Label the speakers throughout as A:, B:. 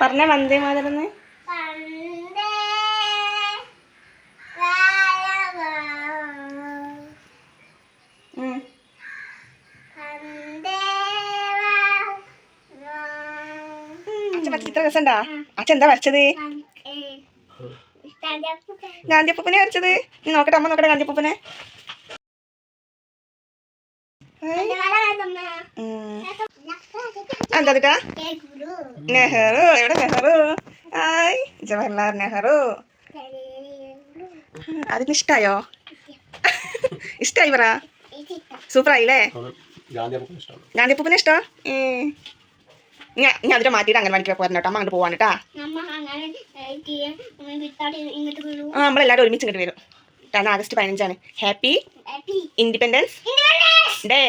A: പറഞ്ഞ വന്ദേ മാതരം ചിത്രം രസണ്ടാ അച്ഛൻ എന്താ വരച്ചത്? ഗാന്ധിയപ്പൂപ്പനെ വരച്ചത്. നീ നോക്കട്ടെ അമ്മ നോക്കട്ടെ ഗാന്ധിയപ്പൂപ്പനെ. എന്താ കേട്ടാ നെഹ്റു. എവിടെ നെഹ്റു? ഹായ് ജവഹർലാൽ നെഹ്റു. അതിന് ഇഷ്ടായോ? ഇഷ്ടായി പറ. സൂപ്പറായില്ലേ? ഗാന്ധിപ്പൂപ്പിനെ ഇഷ്ടോ? ഞാൻ അതിനെ മാറ്റിയിട്ട് അങ്ങനെ മണിക്ക് പോരണം കേട്ടോ. അമ്മ അങ്ങോട്ട് പോവാണ് കേട്ടാ. ആ നമ്മളെല്ലാവരും ഒരുമിച്ച് ഇങ്ങോട്ട് വരും. കാരണം ആഗസ്റ്റ് പതിനഞ്ചാണ്. ഹാപ്പി ഇൻഡിപെൻഡൻസ് ഡേ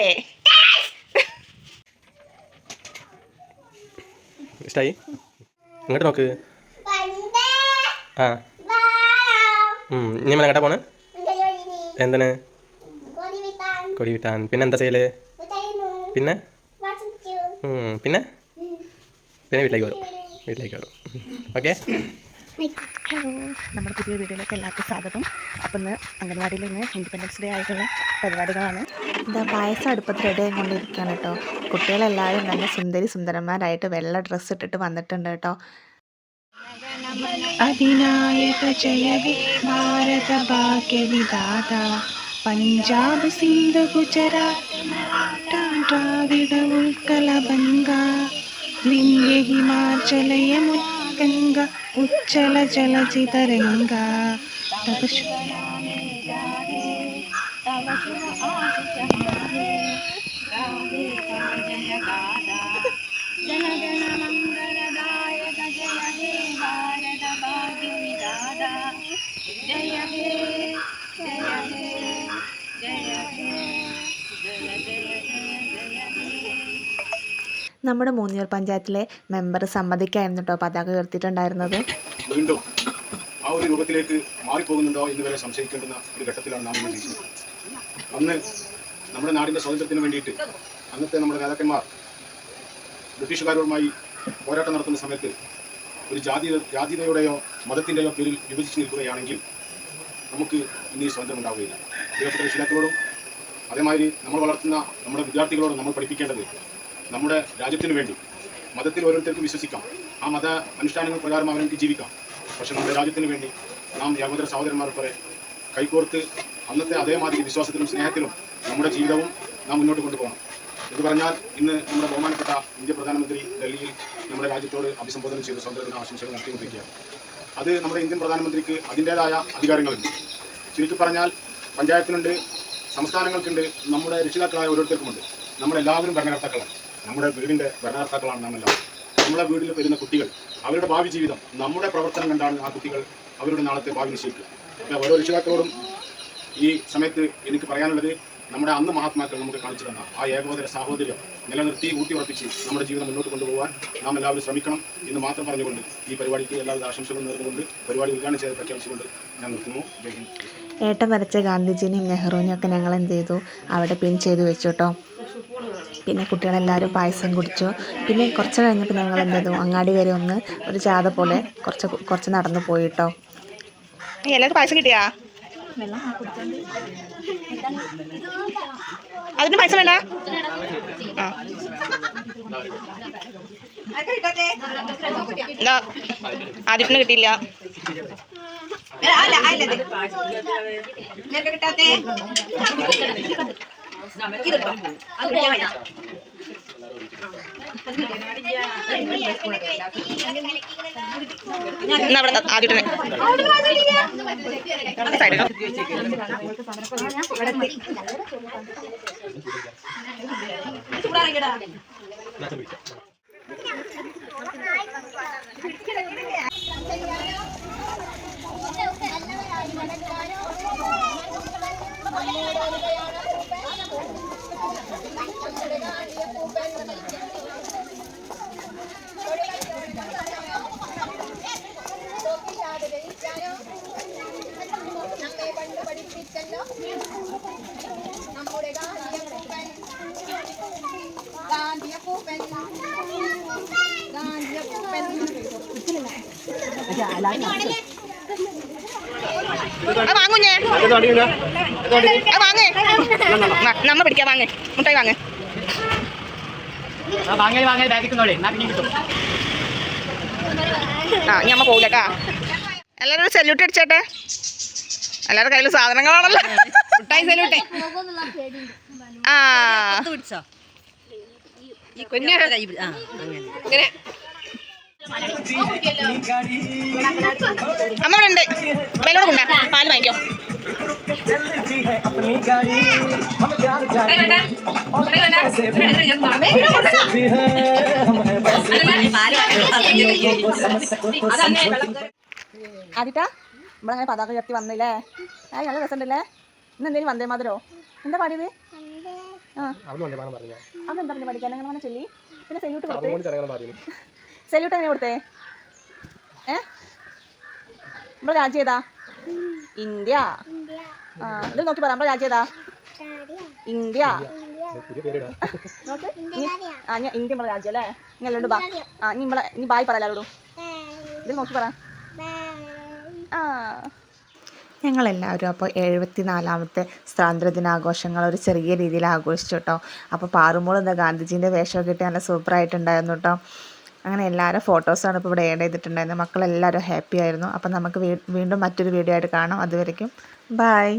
B: ഇഷ്ടായി? ഇങ്ങോട്ട് നോക്ക്.
C: പണ്ടേ
B: ആ.
C: കാലം
B: ഉം. ഇനി നമ്മൾ എങ്ങോട്ടാ പോണ്? എന്താണ്?
C: കൊടി വിട്ടാൻ
B: പിന്നെ എന്താ
C: ചെയ്യൽ?
B: പിന്നെ. പിന്നെ? പിന്നെ വീട്ടിലേക്ക് വരും. വീട്ടിലേക്ക് വരും. ഓക്കെ?
A: ഹലോ നമ്മുടെ പുതിയ വീഡിയോയിലേക്ക് എല്ലാവർക്കും സ്വാഗതം. അപ്പം ഇന്ന് അംഗൻവാടിയിൽ നിന്ന് ഇൻഡിപെൻഡൻസ് ഡേ ആയിട്ടുള്ള പരിപാടികളാണ്. ഇതാ പായസം അടുപ്പത്തിൽ റെഡി ആയിക്കൊണ്ടിരിക്കുകയാണ് കേട്ടോ. കുട്ടികളെല്ലാവരും നല്ല സുന്ദരി സുന്ദരന്മാരായിട്ട് വെള്ള ഡ്രസ്സ് ഇട്ടിട്ട് വന്നിട്ടുണ്ട് കേട്ടോ.
D: അതിനായക ജയ ഭാരത പഞ്ചാബ് സിന്ധു ഗുജറാത്ത് ഉൾക്കല ബംഗ വിന്ധ്യ ഹിമാചലയ గంగా ఉచ్చల జల చితరంగా తపసు జన జన
A: നമ്മുടെ മൂന്നിയൂർ പഞ്ചായത്തിലെ മെമ്പർ സമ്മതിക്കായിരുന്നു കേട്ടോ പതാക ഉയർത്തിയിട്ടുണ്ടായിരുന്നത്.
E: വീണ്ടും ആ ഒരു രൂപത്തിലേക്ക് മാറിപ്പോകുന്നുണ്ടോ എന്ന് വരെ സംശയിക്കേണ്ടുന്ന ഒരു ഘട്ടത്തിലാണ് നാം ജീവിക്കുന്നത്. അന്ന് നമ്മുടെ നാടിന്റെ സ്വാതന്ത്ര്യത്തിന് വേണ്ടിയിട്ട് അന്നത്തെ നമ്മുടെ നേതാക്കന്മാർ ബ്രിട്ടീഷുകാരുമായി പോരാട്ടം നടത്തുന്ന സമയത്ത് ഒരു ജാതി ജാതിയുടെയോ മതത്തിന്റെയോ പേരിൽ വിഭജിച്ച് നിൽക്കുകയാണെങ്കിൽ നമുക്ക് ഇന്ന് ഈ സ്വാതന്ത്ര്യം ഉണ്ടാവുകയില്ല. പ്രിയപ്പെട്ട രക്ഷിതാക്കളോടും അതേമാതിരി നമ്മൾ വളർത്തുന്ന നമ്മുടെ വിദ്യാർത്ഥികളോടും നമ്മൾ പഠിപ്പിക്കേണ്ടത് നമ്മുടെ രാജ്യത്തിന് വേണ്ടി മതത്തിൽ ഓരോരുത്തർക്കും വിശ്വസിക്കാം. ആ മത അനുഷ്ഠാനങ്ങൾ പ്രകാരം അവർക്ക് ജീവിക്കാം. പക്ഷെ നമ്മുടെ രാജ്യത്തിന് വേണ്ടി നാം യാഗോദര സഹോദരന്മാർ പോലെ കൈകോർത്ത് അന്നത്തെ അതേമാതിരി വിശ്വാസത്തിലും സ്നേഹത്തിലും നമ്മുടെ ജീവിതവും നാം മുന്നോട്ട് കൊണ്ടുപോകണം. എന്ന് പറഞ്ഞാൽ ഇന്ന് നമ്മുടെ ബഹുമാനപ്പെട്ട ഇന്ത്യ പ്രധാനമന്ത്രി ഡൽഹിയിൽ നമ്മുടെ രാജ്യത്തോട് അഭിസംബോധന ചെയ്ത് സ്വന്തം ആശംസകൾ നടത്തിക്കൊണ്ടിരിക്കുകയാണ് അത് നമ്മുടെ ഇന്ത്യൻ പ്രധാനമന്ത്രിക്ക് അതിന്റേതായ അധികാരങ്ങളുണ്ട്. ചുരുക്കി പറഞ്ഞാൽ പഞ്ചായത്തിനുണ്ട് സംസ്ഥാനങ്ങൾക്കുണ്ട് നമ്മുടെ രക്ഷിതാക്കളായ ഓരോരുത്തർക്കുമുണ്ട്. നമ്മളെല്ലാവരും ഭരണകർത്താക്കളാണ്. നമ്മുടെ വീടിന്റെ ഭരണകർത്താക്കളാണ് നാം നമ്മുടെ വീട്ടിൽ വരുന്ന കുട്ടികൾ അവരുടെ ഭാവി ജീവിതം നമ്മുടെ പ്രവർത്തനം കണ്ടാണ് ആ കുട്ടികൾ അവരുടെ നാളത്തെ ഭാവി നിശ്ചയിക്കുക. ഓരോ രക്ഷിതാക്കളോടും ഈ സമയത്ത് എനിക്ക് പറയാനുള്ളത് നമ്മുടെ അന്ന് മഹാത്മാക്കൾ നമുക്ക് കാണിച്ചു തന്ന ആ ഏകോദര സാഹോദര്യം നിലനിർത്തി ഊട്ടി ഉറപ്പിച്ച് നമ്മുടെ ജീവിതം മുന്നോട്ട് കൊണ്ടുപോകാൻ നാം എല്ലാവരും ശ്രമിക്കണം എന്ന് മാത്രം പറഞ്ഞുകൊണ്ട് ഈ പരിപാടിക്ക് എല്ലാവിധ ആശംസകളും നേർന്നുകൊണ്ട് പരിപാടി ഉദ്ഘാടനം ചെയ്ത് പ്രഖ്യാപിച്ചുകൊണ്ട് ഞാൻ നിർത്തുന്നു. ഹിന്ദ്.
A: ഏട്ടൻ വരച്ച ഗാന്ധിജിനെയും നെഹ്റുവിനെയും ഒക്കെ ഞങ്ങൾ എന്ത് ചെയ്തു? അവിടെ പിൻ ചെയ്തു വെച്ചു കേട്ടോ. പിന്നെ കുട്ടികളെല്ലാവരും പായസം കുടിച്ചു. പിന്നെ കുറച്ച് കഴിഞ്ഞപ്പോൾ ഞങ്ങൾ എന്ത് ചെയ്തു? അങ്ങാടി വരെ ഒന്ന് ഒരു ജാഥ പോലെ കുറച്ച് കുറച്ച് നടന്നു പോയി കേട്ടോ എല്ലാവർക്കും പായസം കിട്ടിയാ? അതിന് പൈസ വേണ്ട? ആ. ആദിത്യന് കിട്ടിയില്ല. അവിടെ ആദ്യം സൈഡിൽ
C: ഗാന്ധിയപ്പൂപ്പൻ
A: അത് വാങ്ങുഞ്ഞേ. വാങ്ങേ. നമ്മ പിടിക്കാം വാങ്ങേ. മുട്ടായി വാങ്ങേ.
F: വാങ്ങൽ വാങ്ങൽ ബാഗിക്കുന്നോളെ എന്നാ പിന്നെ കിട്ടും.
A: ആ ഇനി അമ്മ പോകില്ല കേട്ടാ എല്ലാവരും ഒരു സല്യൂട്ട് അടിച്ചേട്ടെ. എല്ലാവരുടെ കയ്യിൽ സാധനങ്ങളാണല്ലോ. മുട്ടായി സല്യൂട്ടേ ആ. കുഞ്ഞ് ഇങ്ങനെ അമ്മ ഇവിടെ ഉണ്ട് വെല്ലോട് കൊണ്ടാ പാൽ വാങ്ങിക്കോ. ആദിട്ടാ നമ്മളങ്ങനെ പതാക ഉയർത്തി വന്നില്ലേ? ആ നല്ല രസമുണ്ടല്ലേ? ഇന്ന് എന്തേലും വന്നേ മാതിരോ? എന്താ പാടിയത്? ആ.
B: അവിടെ എന്താ പറഞ്ഞു
A: പഠിക്കാൻ? അങ്ങനെ ചൊല്ലി? പിന്നെ
B: സെയ്യൂട്ട് പറഞ്ഞു
A: സല്യൂട്ട് എങ്ങനെ കൊടുത്തേ? ഏ? നമ്മുടെ രാജ്യം ഏതാ? ഇന്ത്യ. ആ ഇത് നോക്കി പറ നമ്മുടെ രാജ്യം ഏതാ? ഇന്ത്യ. നോക്ക്. ആ ഞാൻ ഇന്ത്യ നമ്മുടെ രാജ്യം അല്ലേ? എല്ലാവരോടും ബാ. ആ ഇനി നമ്മളെ ഇനി ബായ് പറ എല്ലാവരോടും ഇത് നോക്കി പറ. ആ. ഞങ്ങളെല്ലാവരും അപ്പോൾ എഴുപത്തി നാലാമത്തെ സ്വാതന്ത്ര്യദിനാഘോഷങ്ങൾ ഒരു ചെറിയ രീതിയിൽ ആഘോഷിച്ചു കേട്ടോ. അപ്പോൾ പാറുമ്പോൾ എന്താ ഗാന്ധിജീന്റെ വേഷമൊക്കെ ഇട്ട് നല്ല സൂപ്പറായിട്ടുണ്ടായിരുന്നു കേട്ടോ. അങ്ങനെ എല്ലാവരും ഫോട്ടോസാണ് ഇപ്പോൾ ഇവിടെ ആഡ് ചെയ്തിട്ടുണ്ടായിരുന്നത്. മക്കളെല്ലാവരും ഹാപ്പി ആയിരുന്നു. അപ്പോൾ നമുക്ക് വീണ്ടും മറ്റൊരു വീഡിയോ ആയിട്ട് കാണാം. അതുവരയ്ക്കും ബൈ